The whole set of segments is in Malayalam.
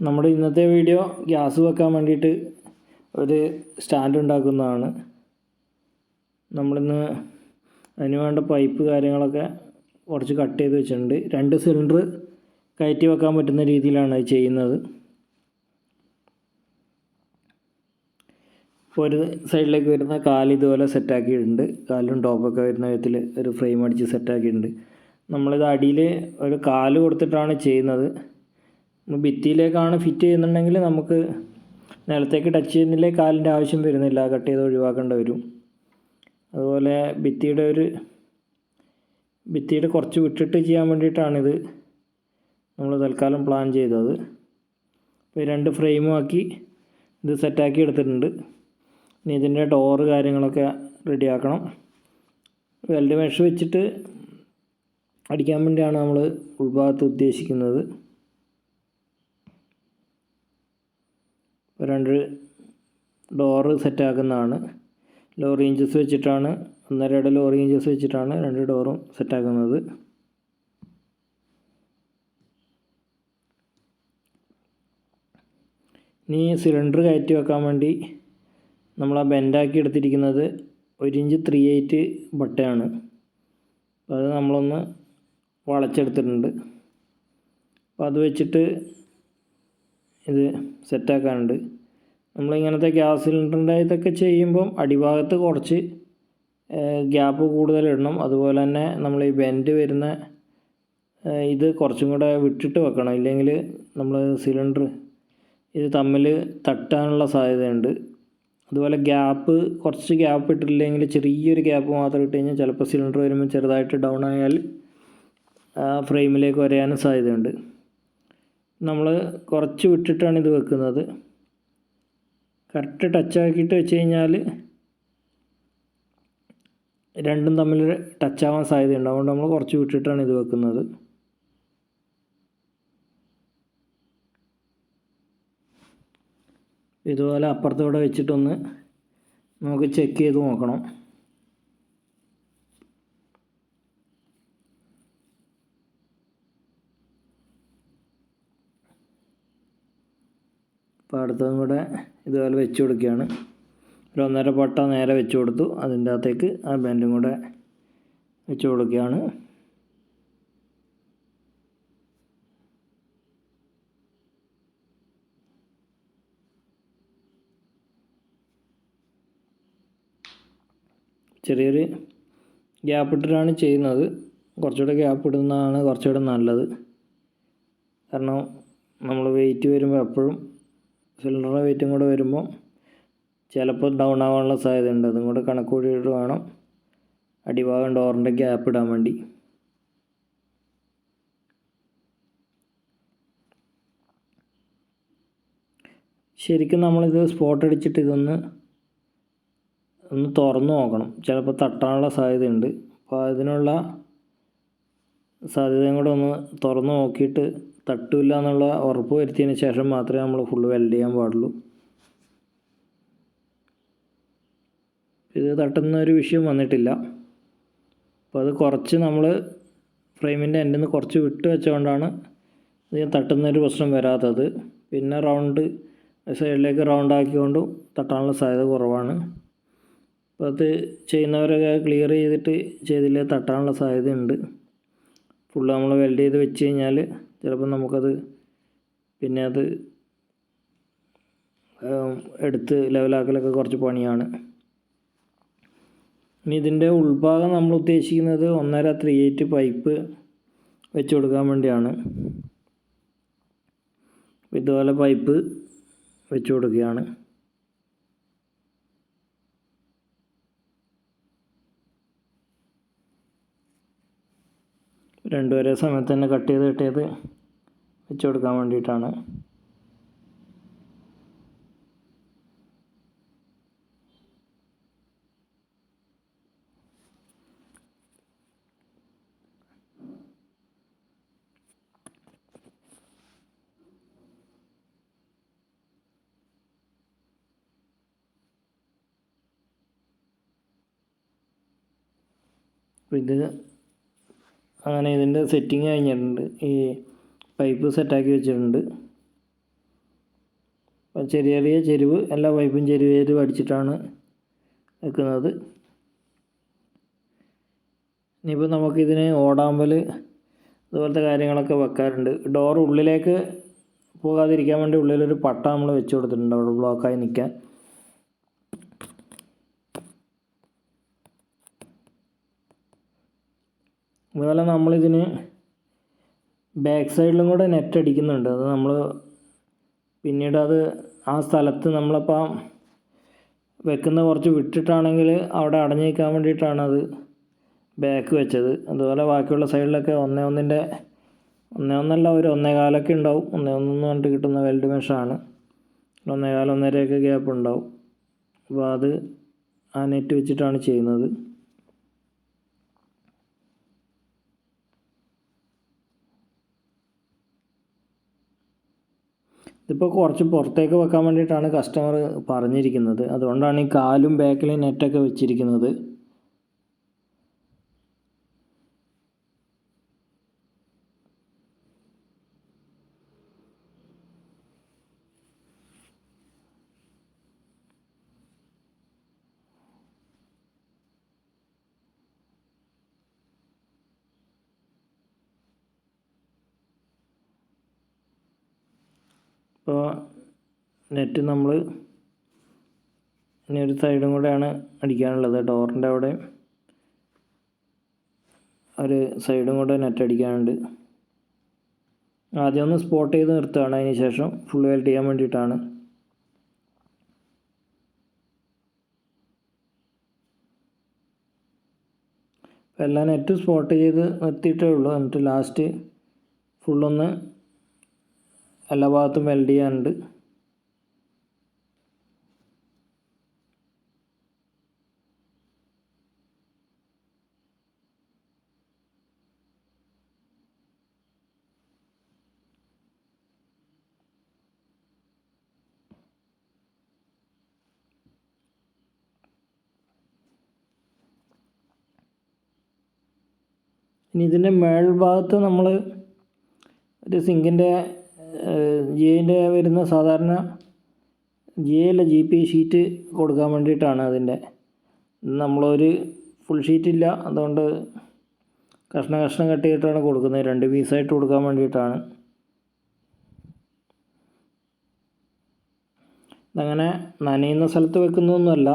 നമ്മുടെ ഇന്നത്തെ വീഡിയോ ഗ്യാസ് വെക്കാൻ വേണ്ടിയിട്ട് ഒരു സ്റ്റാൻഡ് ഉണ്ടാക്കുന്നതാണ്. നമ്മളിന്ന് അതിന് വേണ്ട പൈപ്പ് കാര്യങ്ങളൊക്കെ കുറച്ച് കട്ട് ചെയ്ത് വെച്ചിട്ടുണ്ട്. രണ്ട് സിലിണ്ടർ കയറ്റി വെക്കാൻ പറ്റുന്ന രീതിയിലാണ് ചെയ്യുന്നത്. ഇപ്പോൾ ഒരു സൈഡിലേക്ക് വരുന്ന കാൽ ഇതുപോലെ സെറ്റാക്കിയിട്ടുണ്ട് കാലും ടോപ്പൊക്കെ വരുന്ന വിധത്തിൽ ഒരു ഫ്രെയിം അടിച്ച് സെറ്റാക്കിയിട്ടുണ്ട് നമ്മളിത് അടിയിൽ ഒരു കാൽ കൊടുത്തിട്ടാണ് ചെയ്യുന്നത്. ഭിത്തിയിലേക്കാണ് ഫിറ്റ് ചെയ്യുന്നുണ്ടെങ്കിൽ നമുക്ക് നിലത്തേക്ക് ടച്ച് ചെയ്യുന്നില്ലേ കാലിന്റെ ആവശ്യം വരുന്നില്ല. കട്ട് ചെയ്ത് ഒഴിവാക്കേണ്ടി വരും. അതുപോലെ ഭിത്തിയുടെ ഒരു ഭിത്തിയുടെ കുറച്ച് വിട്ടിട്ട് ചെയ്യാൻ വേണ്ടിയിട്ടാണിത് നമ്മൾ തൽക്കാലം പ്ലാൻ ചെയ്തത്. ഇപ്പോൾ രണ്ട് ഫ്രെയിമും ആക്കി ഇത് സെറ്റാക്കി എടുത്തിട്ടുണ്ട്. ഇനി ഇതിന്റെ ഡോറ് കാര്യങ്ങളൊക്കെ റെഡിയാക്കണം വെൽഡ് മെഷ് വെച്ചിട്ട് അടിക്കാൻ വേണ്ടിയാണ് നമ്മൾ ഉൾഭാഗത്ത് ഉദ്ദേശിക്കുന്നത്. രണ്ട് ഡോറ് സെറ്റാക്കുന്നതാണ്. ലോറി ഇഞ്ചസ് വെച്ചിട്ടാണ്. ഇട ലോറി ഇഞ്ചസ് വെച്ചിട്ടാണ് രണ്ട് ഡോറും സെറ്റാക്കുന്നത്. ഇനി സിലിണ്ടർ കയറ്റി വെക്കാൻ വേണ്ടി നമ്മൾ ആ ബെൻഡാക്കി എടുത്തിരിക്കുന്നത് ഒരു ഇഞ്ച് ത്രീ എയ്റ്റ് ബട്ടയാണ്. അപ്പോൾ അത് നമ്മളൊന്ന് വളച്ചെടുത്തിട്ടുണ്ട്. അപ്പോൾ അത് വെച്ചിട്ട് ഇത് സെറ്റാക്കാനുണ്ട്. നമ്മളിങ്ങനത്തെ ഗ്യാസ് സിലിണ്ടറിന്റെ ഇതൊക്കെ ചെയ്യുമ്പം അടിഭാഗത്ത് കുറച്ച് ഗ്യാപ്പ് കൂടുതലിടണം. അതുപോലെ തന്നെ നമ്മൾ ഈ ബെൻഡ് വരുന്ന ഇത് കുറച്ചും കൂടെ വിട്ടിട്ട് വെക്കണം. ഇല്ലെങ്കിൽ നമ്മൾ സിലിണ്ടർ ഇത് തമ്മിൽ തട്ടാനുള്ള സാധ്യതയുണ്ട്. അതുപോലെ ഗ്യാപ്പ് കുറച്ച് ഗ്യാപ്പ് ഇട്ടില്ലെങ്കിൽ ചെറിയൊരു ഗ്യാപ്പ് മാത്രം ഇട്ട് കഴിഞ്ഞാൽ ചിലപ്പോൾ സിലിണ്ടർ വരുമ്പോൾ ചെറുതായിട്ട് ഡൗൺ ആയാൽ ഫ്രെയിമിലേക്ക് വരാനും സാധ്യതയുണ്ട്. നമ്മൾ കുറച്ച് വിട്ടിട്ടാണ് ഇത് വെക്കുന്നത്. കറക്റ്റ് ടച്ച് ആക്കിയിട്ട് വെച്ച് കഴിഞ്ഞാൽ രണ്ടും തമ്മിൽ ടച്ച് ആവാൻ സാധ്യതയുണ്ട്. അതുകൊണ്ട് നമ്മൾ കുറച്ച് വിട്ടിട്ടാണ് ഇത് വെക്കുന്നത്. ഇതുപോലെ അപ്പുറത്തൂടെ വെച്ചിട്ടൊന്ന് നമുക്ക് ചെക്ക് ചെയ്ത് നോക്കണം. അപ്പോൾ അടുത്തതും കൂടെ ഇതുപോലെ വെച്ച് കൊടുക്കുകയാണ്. ഒരു ഒന്നര പട്ട നേരെ വെച്ച് കൊടുത്തു. അതിന്റെ അകത്തേക്ക് ആ ബെൻഡും കൂടെ വെച്ച് കൊടുക്കുകയാണ്. ചെറിയൊരു ഗ്യാപ്പ് ഇട്ടിട്ടാണ് ചെയ്യുന്നത്. കുറച്ചുകൂടെ ഗ്യാപ്പ് ഇടുന്നതാണ് കുറച്ചുകൂടെ നല്ലത്. കാരണം നമ്മൾ വെയിറ്റ് വരുമ്പോൾ എപ്പോഴും സിലിണ്ടറിന്റെ വെയിറ്റും കൂടെ വരുമ്പോൾ ചിലപ്പോൾ ഡൗൺ ആവാനുള്ള സാധ്യതയുണ്ട്. അതും കൂടെ കണക്ക് കൂടിയിട്ട് വേണം അടിഭാഗം ഡോറിന്റെ ഗ്യാപ്പ് ഇടാൻ വേണ്ടി. ശരിക്കും നമ്മളിത് സ്പോട്ട് അടിച്ചിട്ട് ഇതൊന്ന് ഒന്ന് തുറന്ന് നോക്കണം. ചിലപ്പോൾ തട്ടാനുള്ള സാധ്യതയുണ്ട്. അപ്പോൾ അതിനുള്ള സാധ്യതയും കൂടെ ഒന്ന് തുറന്ന് നോക്കിയിട്ട് തട്ടില്ല എന്നുള്ള ഉറപ്പ് വരുത്തിയതിന് ശേഷം മാത്രമേ നമ്മൾ ഫുള്ള് വെൽഡ് ചെയ്യാൻ പാടുള്ളൂ. ഇത് തട്ടുന്ന ഒരു വിഷയം വന്നിട്ടില്ല. അപ്പോൾ അത് കുറച്ച് നമ്മൾ ഫ്രെയിമിന്റെ എൻഡിൽ നിന്ന് കുറച്ച് വിട്ട് വെച്ചുകൊണ്ടാണ് ഇത് തട്ടുന്നൊരു പ്രശ്നം വരാത്തത്. പിന്നെ റൗണ്ട് സൈഡിലേക്ക് റൗണ്ട് ആക്കിക്കൊണ്ടും തട്ടാനുള്ള സാധ്യത കുറവാണ്. അപ്പോൾ അത് ചെയ്യുന്നവരൊക്കെ ക്ലിയർ ചെയ്തിട്ട് ചെയ്തില്ലേ തട്ടാനുള്ള സാധ്യതയുണ്ട്. ഫുള്ള് നമ്മൾ വെൽഡ് ചെയ്ത് വെച്ച് കഴിഞ്ഞാൽ ചിലപ്പോൾ നമുക്കത് പിന്നെ അത് എടുത്ത് ലെവലാക്കലൊക്കെ കുറച്ച് പണിയാണ്. ഇനി ഇതിന്റെ ഉൾഭാഗം നമ്മൾ ഉദ്ദേശിക്കുന്നത് ഒന്നര ത്രീ എയ്റ്റ് പൈപ്പ് വെച്ച് കൊടുക്കാൻ വേണ്ടിയാണ്. ഇതുപോലെ പൈപ്പ് വെച്ച് കൊടുക്കുകയാണ്. രണ്ടും ഒരേ സമയത്ത് തന്നെ കട്ട് ചെയ്ത് കട്ട് ചെയ്ത് വെച്ച് കൊടുക്കാൻ വേണ്ടിയിട്ടാണ്. ഇത് അങ്ങനെ ഇതിന്റെ സെറ്റിംഗ് കഴിഞ്ഞിട്ടുണ്ട്. ഈ പൈപ്പ് സെറ്റാക്കി വെച്ചിട്ടുണ്ട്. ചെറിയ ചെറിയ ചെരുവ് എല്ലാ പൈപ്പും ചെരുവ് ചെരുവ് അടിച്ചിട്ടാണ് വെക്കുന്നത്. ഇനിയിപ്പോൾ നമുക്കിതിന് ഓടാമ്പൽ അതുപോലത്തെ കാര്യങ്ങളൊക്കെ വെക്കാറുണ്ട്. ഡോർ ഉള്ളിലേക്ക് പോകാതിരിക്കാൻ വേണ്ടി ഉള്ളിലൊരു പട്ട നമ്മൾ വെച്ച് കൊടുത്തിട്ടുണ്ട്. അവിടെ ബ്ലോക്കായി നിൽക്കാൻ അതുപോലെ നമ്മളിതിന് ബാക്ക് സൈഡിലും കൂടെ നെറ്റ് അടിക്കുന്നുണ്ട്. അത് നമ്മൾ പിന്നീട് അത് ആ സ്ഥലത്ത് നമ്മളിപ്പം വെക്കുന്ന കുറച്ച് വിട്ടിട്ടാണെങ്കിൽ അവിടെ അടഞ്ഞു നിൽക്കാൻ വേണ്ടിയിട്ടാണ് അത് ബാക്ക് വെച്ചത്. അതുപോലെ ബാക്കിയുള്ള സൈഡിലൊക്കെ ഒന്നേ ഒന്നിന്റെ ഒന്നേ ഒന്നല്ല ഒരു ഒന്നേ കാലൊക്കെ ഉണ്ടാവും. ഒന്നേ ഒന്നെന്ന് പറഞ്ഞിട്ട് കിട്ടുന്ന വെൽഡ് മെഷാണ് ഒന്നേ കാലം ഒന്നരയൊക്കെ ഗ്യാപ്പ് ഉണ്ടാവും. അപ്പോൾ അത് ആ നെറ്റ് വെച്ചിട്ടാണ് ചെയ്യുന്നത്. ഇതിപ്പോൾ കുറച്ച് പുറത്തേക്ക് വെക്കാൻ വേണ്ടിയിട്ടാണ് കസ്റ്റമർ പറഞ്ഞിരിക്കുന്നത്. അതുകൊണ്ടാണ് ഈ കാലും ബാക്കിലും നെറ്റൊക്കെ വെച്ചിരിക്കുന്നത്. ഇപ്പോൾ നെറ്റ് നമ്മൾ ഇനി ഒരു സൈഡും കൂടെയാണ് അടിക്കാനുള്ളത്. ഡോറിന്റെ അവിടെ ഒരു സൈഡും കൂടെ നെറ്റ് അടിക്കാനുണ്ട്. ആദ്യം ഒന്ന് സ്പോട്ട് ചെയ്ത് നിർത്തുകയാണ്. അതിന് ശേഷം ഫുൾ വെൽറ്റ് ചെയ്യാൻ വേണ്ടിയിട്ടാണ്. എല്ലാം നെറ്റ് സ്പോട്ട് ചെയ്ത് നിർത്തിയിട്ടേ ഉള്ളൂ. എന്നിട്ട് ലാസ്റ്റ് ഫുള്ളൊന്ന് എല്ലാ ഭാഗത്തും വെൽഡ് ചെയ്യാനുണ്ട്. ഇനി ഇതിന്റെ മേൽഭാഗത്ത് നമ്മൾ ഒരു സിങ്കിന്റെ ജി ഐന്റെ വരുന്ന സാധാരണ ജി അല്ല ജി പി ഷീറ്റ് കൊടുക്കാൻ വേണ്ടിയിട്ടാണ് അതിന്റെ. നമ്മളൊരു ഫുൾ ഷീറ്റ് ഇല്ല അതുകൊണ്ട് കഷ്ണ കഷ്ണം കട്ടിയിട്ടാണ് കൊടുക്കുന്നത്. രണ്ട് പീസായിട്ട് കൊടുക്കാൻ വേണ്ടിയിട്ടാണ്. അങ്ങനെ നനയുന്ന സ്ഥലത്ത് വെക്കുന്നതൊന്നുമല്ല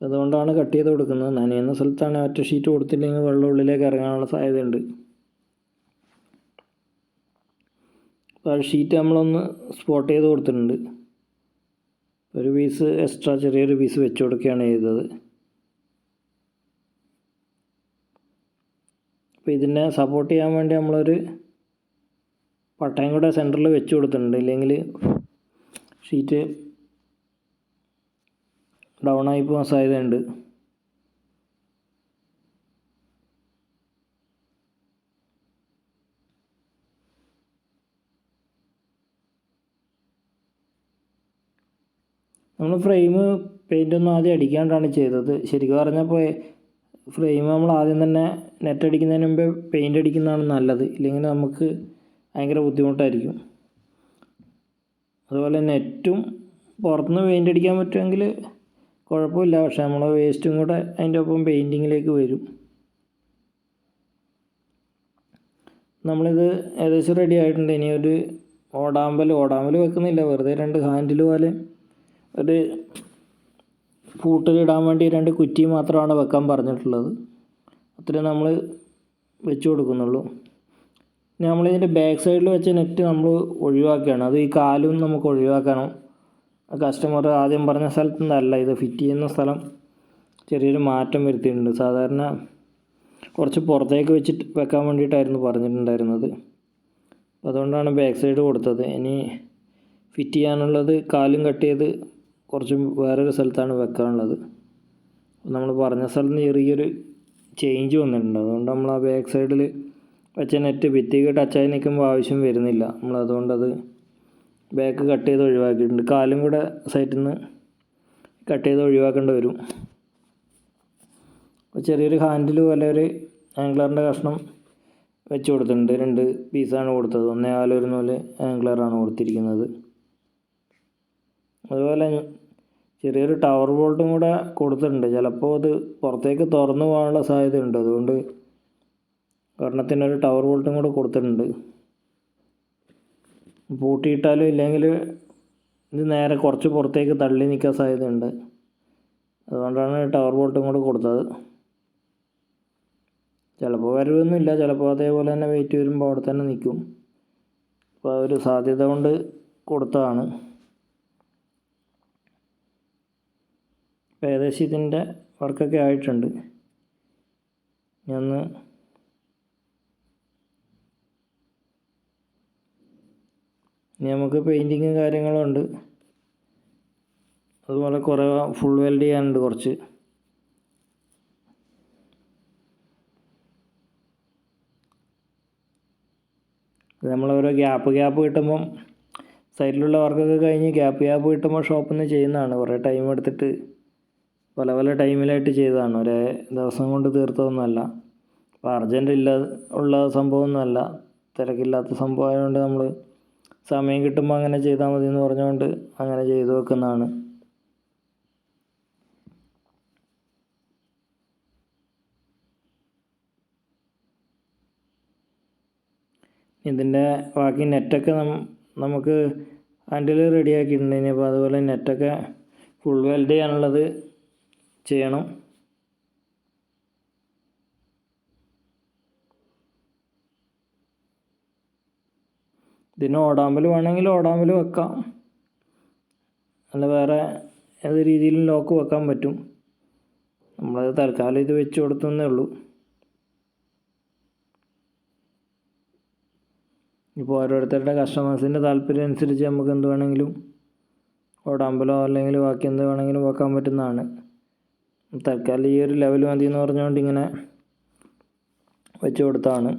അതുകൊണ്ടാണ് കട്ട് ചെയ്ത് കൊടുക്കുന്നത്. നനയുന്ന സ്ഥലത്താണ് ഒറ്റ ഷീറ്റ് കൊടുത്തില്ലെങ്കിൽ വെള്ളം ഉള്ളിലേക്ക് ഇറങ്ങാനുള്ള സാധ്യതയുണ്ട്. അപ്പോൾ ആ ഷീറ്റ് നമ്മളൊന്ന് സ്പോട്ട് ചെയ്ത് കൊടുത്തിട്ടുണ്ട്. ഒരു പീസ് എക്സ്ട്രാ ചെറിയൊരു പീസ് വെച്ച് കൊടുക്കുകയാണ് ചെയ്തത്. അപ്പോൾ ഇതിനെ സപ്പോർട്ട് ചെയ്യാൻ വേണ്ടി നമ്മളൊരു പട്ടയം കൂടെ സെന്ററിൽ വെച്ച് കൊടുത്തിട്ടുണ്ട്. ഇല്ലെങ്കിൽ ഷീറ്റ് ഡൗൺ ആയി പോകാൻ സാധ്യതയുണ്ട്. നമ്മൾ ഫ്രെയിം പെയിന്റ് ഒന്നും ആദ്യം അടിക്കാണ്ടാണ് ചെയ്തത്. ശരിക്കും പറഞ്ഞപ്പോൾ ഫ്രെയിം നമ്മൾ ആദ്യം തന്നെ നെറ്റ് അടിക്കുന്നതിന് മുമ്പേ പെയിന്റ് അടിക്കുന്നതാണ് നല്ലത്. ഇല്ലെങ്കിൽ നമുക്ക് ഭയങ്കര ബുദ്ധിമുട്ടായിരിക്കും. അതുപോലെ നെറ്റും പുറത്തുനിന്ന് പെയിന്റ് അടിക്കാൻ പറ്റുമെങ്കിൽ കുഴപ്പമില്ല. പക്ഷെ നമ്മൾ വേസ്റ്റും കൂടെ അതിന്റെ ഒപ്പം പെയിന്റിങ്ങിലേക്ക് വരും. നമ്മളിത് ഏകദേശം റെഡി ആയിട്ടുണ്ട്. ഇനി ഒരു ഓടാമ്പൽ ഓടാമ്പൽ വെക്കുന്നില്ല. വെറുതെ രണ്ട് ഹാൻഡിൽ പോലെ ഒരു പൂട്ടിലിടാൻ വേണ്ടി രണ്ട് കുറ്റി മാത്രമാണ് വെക്കാൻ പറഞ്ഞിട്ടുള്ളത്. അത്രയും നമ്മൾ വെച്ച് കൊടുക്കുന്നുള്ളൂ. നമ്മളിതിന്റെ ബാക്ക് സൈഡിൽ വെച്ച നെറ്റ് നമ്മൾ ഒഴിവാക്കുകയാണ്. അത് ഈ കാലും നമുക്ക് ഒഴിവാക്കണം. കസ്റ്റമർ ആദ്യം പറഞ്ഞ സ്ഥലത്തു നിന്നല്ല ഇത് ഫിറ്റ് ചെയ്യുന്ന സ്ഥലം ചെറിയൊരു മാറ്റം വരുത്തിയിട്ടുണ്ട്. സാധാരണ കുറച്ച് പുറത്തേക്ക് വെച്ചിട്ട് വെക്കാൻ വേണ്ടിയിട്ടായിരുന്നു പറഞ്ഞിട്ടുണ്ടായിരുന്നത്. അതുകൊണ്ടാണ് ബാക്ക് സൈഡ് കൊടുത്തത്. ഇനി ഫിറ്റ് ചെയ്യാനുള്ളത് കാലും കട്ട് ചെയ്ത് കുറച്ച് വേറൊരു സ്ഥലത്താണ് വെക്കാനുള്ളത്. നമ്മൾ പറഞ്ഞ സ്ഥലത്ത് നിന്ന് ചെറിയൊരു ചേഞ്ച് വന്നിട്ടുണ്ട്. അതുകൊണ്ട് നമ്മൾ ആ ബാക്ക് സൈഡിൽ വെച്ച നെറ്റ് ഭിത്തിക്ക് ടച്ചായി നിൽക്കുമ്പോൾ ആവശ്യം വരുന്നില്ല. നമ്മൾ അതുകൊണ്ടത് ബാക്ക് കട്ട് ചെയ്ത് ഒഴിവാക്കിയിട്ടുണ്ട്. കാലും കൂടെ സൈറ്റിൽ നിന്ന് കട്ട് ചെയ്ത് ഒഴിവാക്കേണ്ടി വരും. ചെറിയൊരു ഹാൻഡിൽ പോലെ ഒരു ആംഗ്ലറിന്റെ കഷ്ണം വെച്ച് കൊടുത്തിട്ടുണ്ട്. രണ്ട് പീസാണ് കൊടുത്തത്. ഒന്നേ കാലൊരു നൂൽ ആംഗ്ലറാണ് കൊടുത്തിരിക്കുന്നത്. അതുപോലെ ചെറിയൊരു ടവർ ബോൾട്ടും കൂടെ കൊടുത്തിട്ടുണ്ട്. ചിലപ്പോൾ അത് പുറത്തേക്ക് തുറന്നു പോകാനുള്ള സാധ്യതയുണ്ട്. അതുകൊണ്ട് ഒരെണ്ണത്തിനൊരു ടവർ ബോൾട്ടും കൂടെ കൊടുത്തിട്ടുണ്ട്. പൂട്ടിയിട്ടാലും ഇല്ലെങ്കിൽ ഇത് നേരെ കുറച്ച് പുറത്തേക്ക് തള്ളി നിൽക്കാൻ സാധ്യതയുണ്ട്. അതുകൊണ്ടാണ് ടവർ ബോൾട്ടും കൂടെ കൊടുത്തത്. ചിലപ്പോൾ വരവൊന്നുമില്ല ചിലപ്പോൾ അതേപോലെ തന്നെ വെയിറ്റ് വരുമ്പോൾ അവിടെ തന്നെ നിൽക്കും. അപ്പോൾ ഒരു സാധ്യത കൊണ്ട് കൊടുത്തതാണ്. ഇപ്പോൾ ഏകദേശം ഇതിന്റെ വർക്കൊക്കെ ആയിട്ടുണ്ട്. ഞാൻ ഇനി നമുക്ക് പെയിന്റിങ്ങും കാര്യങ്ങളും ഉണ്ട്. അതുപോലെ കുറേ ഫുൾ വെൽഡ് ചെയ്യാനുണ്ട് കുറച്ച്. നമ്മൾ ഓരോ ഗ്യാപ്പ് ഗ്യാപ്പ് കിട്ടുമ്പം സൈഡിലുള്ള വർക്കൊക്കെ കഴിഞ്ഞ് ഗ്യാപ്പ് ഗ്യാപ്പ് കിട്ടുമ്പോൾ ഷോപ്പിൽ നിന്ന് ചെയ്യുന്നതാണ്. കുറേ ടൈം എടുത്തിട്ട് പല പല ടൈമിലായിട്ട് ചെയ്തതാണ്. ഒരേ ദിവസം കൊണ്ട് തീർത്തതൊന്നുമല്ല. അപ്പോൾ അർജന്റ് ഇല്ല ഉള്ള സംഭവമൊന്നുമല്ല. തിരക്കില്ലാത്ത സംഭവമായതുകൊണ്ട് നമ്മൾ സമയം കിട്ടുമ്പോൾ അങ്ങനെ ചെയ്താൽ മതി എന്ന് പറഞ്ഞുകൊണ്ട് അങ്ങനെ ചെയ്തു വെക്കുന്നതാണ്. ഇതിന്റെ ബാക്കി നെറ്റൊക്കെ നമുക്ക് ഹാൻഡിൽ റെഡിയാക്കിയിട്ടുണ്ട് ഇനിയിപ്പോൾ അതുപോലെ നെറ്റൊക്കെ ഫുൾ വെൽഡ് ചെയ്യാനുള്ളത് ചെയ്യണം. ഇതിന് ഓടാമ്പൽ വേണമെങ്കിൽ ഓടാമ്പൽ വെക്കാം. അല്ല വേറെ ഏത് രീതിയിലും ലോക്ക് വെക്കാൻ പറ്റും. നമ്മളത് തൽക്കാലം ഇത് വെച്ച് കൊടുത്തേ ഉള്ളൂ. ഇപ്പോൾ ഓരോരുത്തരുടെ കസ്റ്റമേഴ്സിന്റെ താല്പര്യം അനുസരിച്ച് നമുക്ക് എന്ത് വേണമെങ്കിലും ഓടാമ്പലോ അല്ലെങ്കിൽ ബാക്കി എന്ത് വേണമെങ്കിലും വെക്കാൻ പറ്റുന്നതാണ്. തൽക്കാലം ഈ ഒരു ലെവൽ മതി എന്ന് പറഞ്ഞുകൊണ്ട് ഇങ്ങനെ വെച്ച് കൊടുത്താണ്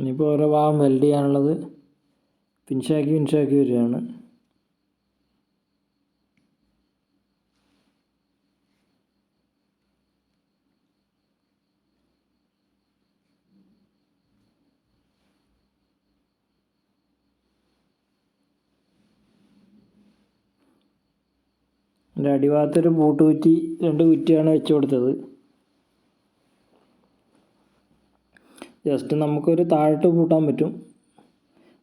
ഇനിയിപ്പോൾ ഓരോ ഭാഗം വെൽഡ് ചെയ്യാനുള്ളത് പിൻഷാക്കി പിൻഷാക്കി വരികയാണ്. എന്റെ അടിഭാഗത്തൊരു ബൂട്ട് കുറ്റി രണ്ട് കുറ്റിയാണ് വെച്ച് കൊടുത്തത്. ജസ്റ്റ് നമുക്കൊരു താഴ്ത്തു പൂട്ടാൻ പറ്റും.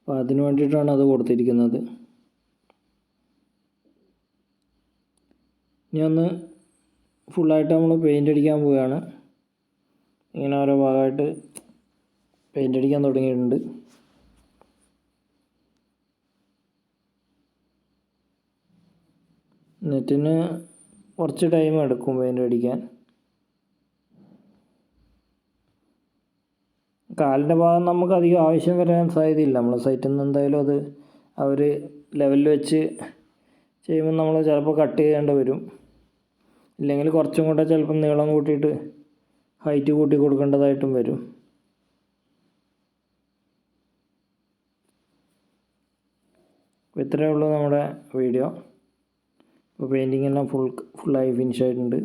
അപ്പോൾ അതിന് വേണ്ടിയിട്ടാണ് അത് കൊടുത്തിരിക്കുന്നത്. ഇനി ഒന്ന് ഫുള്ളായിട്ട് നമ്മൾ പെയിന്റ് അടിക്കാൻ പോവുകയാണ്. ഇങ്ങനെ ഓരോ ഭാഗമായിട്ട് പെയിന്റ് അടിക്കാൻ തുടങ്ങിയിട്ടുണ്ട്. നെറ്റിന് കുറച്ച് ടൈം എടുക്കും പെയിന്റ് അടിക്കാൻ. കാലിന്റെ ഭാഗം നമുക്ക് അധികം ആവശ്യം വരാൻ സാധ്യതയില്ല. നമ്മളെ സൈറ്റിൽ നിന്ന് എന്തായാലും അത് അവർ ലെവലിൽ വെച്ച് ചെയ്യുമ്പോൾ നമ്മൾ ചിലപ്പോൾ കട്ട് ചെയ്യേണ്ടി വരും. ഇല്ലെങ്കിൽ കുറച്ചും കൂടെ ചിലപ്പോൾ നീളം കൂട്ടിയിട്ട് ഹൈറ്റ് കൂട്ടി കൊടുക്കേണ്ടതായിട്ടും വരും. ഇത്രയേ ഉള്ളൂ നമ്മുടെ വീഡിയോ ഇപ്പോൾ പെയിന്റിങ് എല്ലാം ഫുൾ ഫുള്ളായി ഫിനിഷ് ആയിട്ടുണ്ട്.